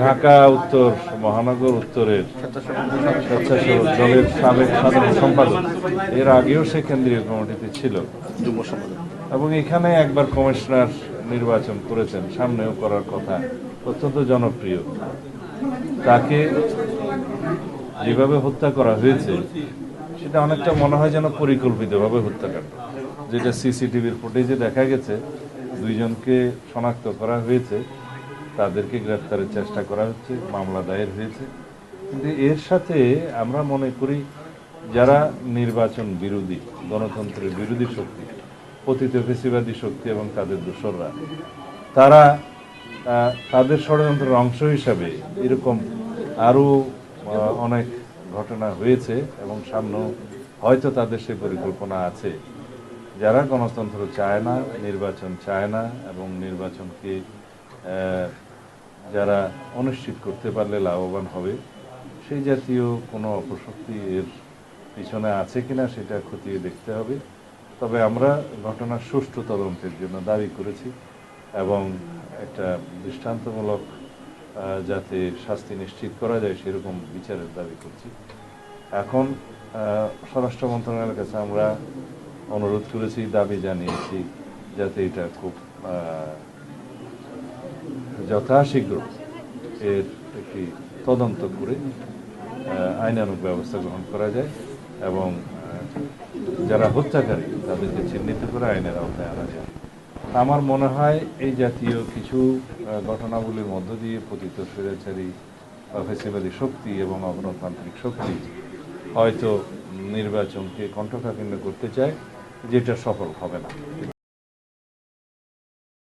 ঢাকা উত্তর মহানগর উত্তরের স্বেচ্ছাসেবক দলের সাবেক সাধারণ সম্পাদক। এর আগেও সে কেন্দ্রীয় কমিটিতে ছিল। এবং এখানে একবার কমিশনার নির্বাচন করেছেন সামনেও করার কথা। অত্যন্ত জনপ্রিয়। তাকে যেভাবে হত্যা করা হয়েছে সেটা অনেকটা মনে হয় যেন পরিকল্পিতভাবে হত্যাকাণ্ড যেটা সিসিটিভির ফুটেজে দেখা গেছে দুইজনকে শনাক্ত করা হয়েছে। তাদেরকে গ্রেফতারের চেষ্টা করা হচ্ছে, মামলা দায়ের হয়েছে। কিন্তু এর সাথে আমরা মনে করি, যারা নির্বাচন বিরোধী, গণতন্ত্রের বিরোধী শক্তি পতিত ফেসিবাদী শক্তি এবং তাদের দোসররা, তারা তাদের ষড়যন্ত্রের অংশ হিসাবে এরকম আরও অনেক ঘটনা হয়েছে এবং সামনেও হয়তো তাদের সে পরিকল্পনা আছে। যারা গণতন্ত্র চায় না, নির্বাচন চায় না এবং নির্বাচনকে যারা অনিশ্চিত করতে পারলে লাভবান হবে, সেই জাতীয় কোনো অপশক্তি এর পিছনে আছে কিনা সেটা খতিয়ে দেখতে হবে। তবে আমরা ঘটনার সুষ্ঠু তদন্তের জন্য দাবি করেছি এবং একটা দৃষ্টান্তমূলক যাতে শাস্তি নিশ্চিত করা যায় সেরকম বিচারের দাবি করছি। এখন স্বরাষ্ট্র মন্ত্রণালয়ের কাছে আমরা অনুরোধ করেছি, দাবি জানিয়েছি যাতে এটা খুব যথাশীঘ্র এর একটি তদন্ত করে আহ, আইনানুগ ব্যবস্থা গ্রহণ করা যায় এবং যারা হত্যাকারী তাদেরকে চিহ্নিত করে আইনের আওতায় আনা যায়। আমার মনে হয় এই জাতীয় কিছু ঘটনাগুলির মধ্য দিয়ে পতিত স্বৈরাচারী বা ফেসিবাদী শক্তি এবং অগণতান্ত্রিক শক্তি হয়তো নির্বাচনকে কণ্ঠকাকীর্ণ করতে চায় যেটা সফল হবে না।